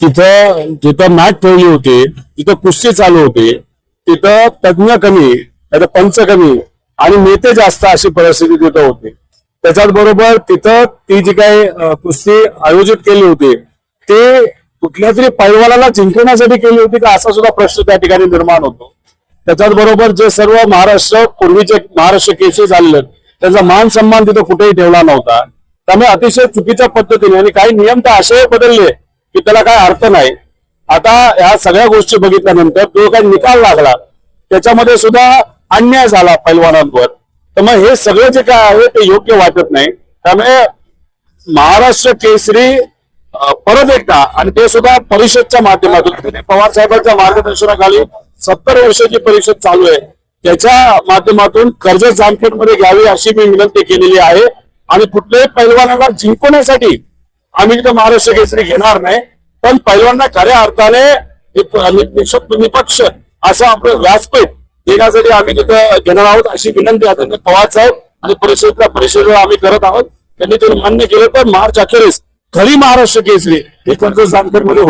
तिथं जिथं मॅच ठेवली होती तिथं कुस्ती चालू होती तिथं तज्ञ कमी नाहीतर पंच कमी आणि नेते जास्त अशी परिस्थिती तिथं होती. त्याच्याच बरोबर तिथं ती जी काही कुस्ती आयोजित केली होती ते कुठल्या तरी पैलवानाला जिंकण्यासाठी केली होती का असा सुद्धा प्रश्न त्या ठिकाणी निर्माण होतो. त्याच्याच बरोबर जे सर्व महाराष्ट्र पूर्वीचे महाराष्ट्र केसेस झालेले त्यांचा मान सन्मान तिथं कुठेही ठेवला नव्हता. त्यामुळे अतिशय चुकीच्या पद्धतीने आणि काही नियम तर असे बदलले की त्याला काय अर्थ नाही. आता या सगळ्या गोष्टी बघितल्यानंतर जो काही निकाल लागला. त्याच्यामध्ये सुद्धा अन्याय झाला पैलवानांवर. तर मग हे सगळं जे काय आहे ते योग्य वाटत नाही. त्यामुळे महाराष्ट्र केसरी परत एकदा आणि ते सुद्धा परिषदच्या माध्यमातून. पवार साहेबांच्या मार्गदर्शनाखाली सत्तर वर्षाची परिषद चालू आहे. त्याच्या माध्यमातून कर्ज जामखेडमध्ये घ्यावी अशी मी विनंती केलेली आहे. आणि कुठल्याही पैलवानाला जिंकवण्यासाठी आम्ही तिथं महाराष्ट्र केसरी घेणार नाही पण पहिल्यांदा खऱ्या अर्थाने निपक्ष असं आपलं व्यासपीठ देण्यासाठी आम्ही तिथं घेणार आहोत अशी विनंती आदरणीय पवार साहेब आणि परिषदेच्या परिषदेला आम्ही करत आहोत. त्यांनी ते मान्य केलं तर मार्च अखेरीस खरी महाराष्ट्र केसरी हे कर्जमध्ये होईल?